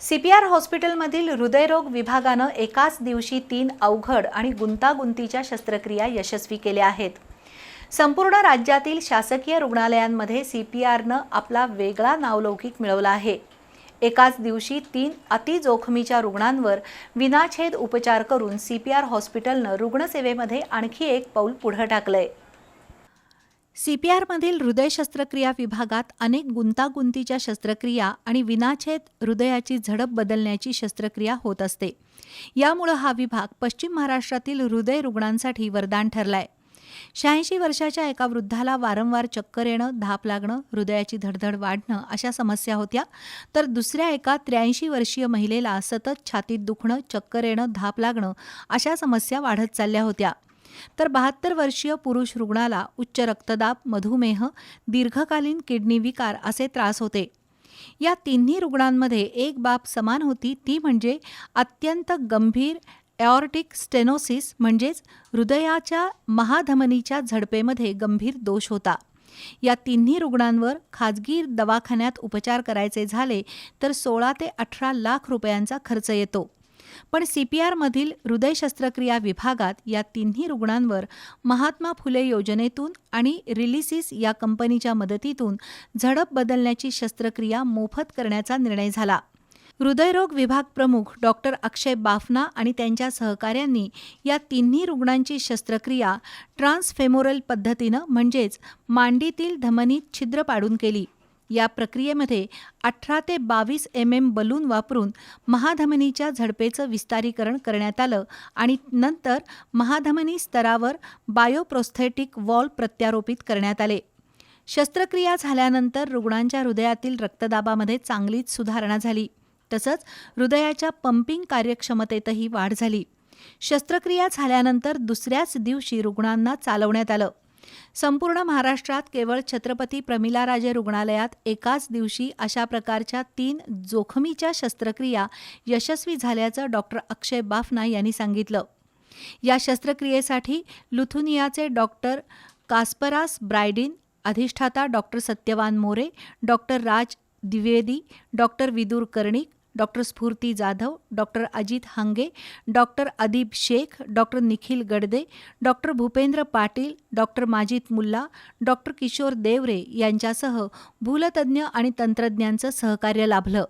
C P R हॉस्पिटलमधील हृदयरोग विभागानं एकाच दिवशी तीन अवघड आणि गुंतागुंतीच्या शस्त्रक्रिया यशस्वी केल्या आहेत. संपूर्ण राज्यातील शासकीय रुग्णालयांमध्ये सी पी आरनं आपला वेगळा नावलौकिक मिळवला आहे. एकाच दिवशी तीन अतिजोखमीच्या रुग्णांवर विनाछेद उपचार करून सी पी आर हॉस्पिटलनं रुग्णसेवेमध्ये आणखी एक पाऊल पुढं टाकलं आहे पी आरमधील हृदय शस्त्रक्रिया विभागात अनेक गुंतागुंतीच्या शस्त्रक्रिया आणि विनाछेद हृदयाची झडप बदलण्याची शस्त्रक्रिया होत असते. यामुळं हा विभाग पश्चिम महाराष्ट्रातील हृदय रुग्णांसाठी वरदान ठरलाय. शहाऐंशी वर्षाच्या एका वृद्धाला वारंवार चक्कर येणं धाप लागणं हृदयाची धडधड वाढणं अशा समस्या होत्या. तर दुसऱ्या एका त्र्याऐंशी वर्षीय महिलेला सतत छातीत दुखणं चक्कर येणं धाप लागणं अशा समस्या वाढत चालल्या होत्या. तर बहात्तर वर्षीय पुरुष रुग्णाला उच्च रक्तदाब मधुमेह दीर्घकालीन किडनी विकार असे त्रास होते. या तिन्ही रुग्णांमध्ये एक बाब समान होती ती म्हणजे अत्यंत गंभीर एऑर्टिक स्टेनोसिस म्हणजेच हृदयाच्या महाधमनीच्या झडपेमध्ये गंभीर दोष होता. या तिन्ही रुग्णांवर खाजगी दवाखान्यात उपचार करायचे झाले तर सोळा ते अठरा लाख रुपयांचा खर्च येतो. पण सी पी आरमधील हृदय शस्त्रक्रिया विभागात या तिन्ही रुग्णांवर महात्मा फुले योजनेतून आणि रिलिसिस या कंपनीच्या मदतीतून झडप बदलण्याची शस्त्रक्रिया मोफत करण्याचा निर्णय झाला. हृदयरोग विभाग प्रमुख डॉक्टर अक्षय बाफना आणि त्यांच्या सहकाऱ्यांनी या तिन्ही रुग्णांची शस्त्रक्रिया ट्रान्सफेमोरल पद्धतीनं म्हणजेच मांडीतील धमनीत छिद्र पाडून केली. या प्रक्रियेमध्ये अठरा ते बावीस एम एम बलून वापरून महाधमनीच्या झडपेचं विस्तारीकरण करण्यात आलं आणि नंतर महाधमनी स्तरावर बायोप्रोस्थेटिक वॉल प्रत्यारोपित करण्यात आले. शस्त्रक्रिया झाल्यानंतर रुग्णांच्या हृदयातील रक्तदाबामध्ये चांगलीच सुधारणा झाली. तसंच हृदयाच्या पंपिंग कार्यक्षमतेतही वाढ झाली. शस्त्रक्रिया झाल्यानंतर दुसऱ्याच दिवशी रुग्णांना चालवण्यात आलं. संपूर्ण महाराष्ट्रात केवळ छत्रपती प्रमिलाराजे रुग्णालयात एकाच दिवशी अशा प्रकारच्या तीन जोखमीच्या शस्त्रक्रिया यशस्वी झाल्याचं डॉक्टर अक्षय बाफना यांनी सांगितलं. या शस्त्रक्रियेसाठी लुथुनियाचे डॉक्टर कास्परास ब्रायडिन अधिष्ठाता doctor Satyavan More doctor Raj Dwivedi doctor Vidur Karnik doctor Sphurti Jadhav doctor Ajit Hange doctor Adib Shaikh doctor Nikhil Gadade doctor Bhupendra Patil doctor Majid Mulla doctor Kishor Deore यांच्यासह भूलतज्ज्ञ आणि तंत्रज्ञांचं सहकार्य लाभलं.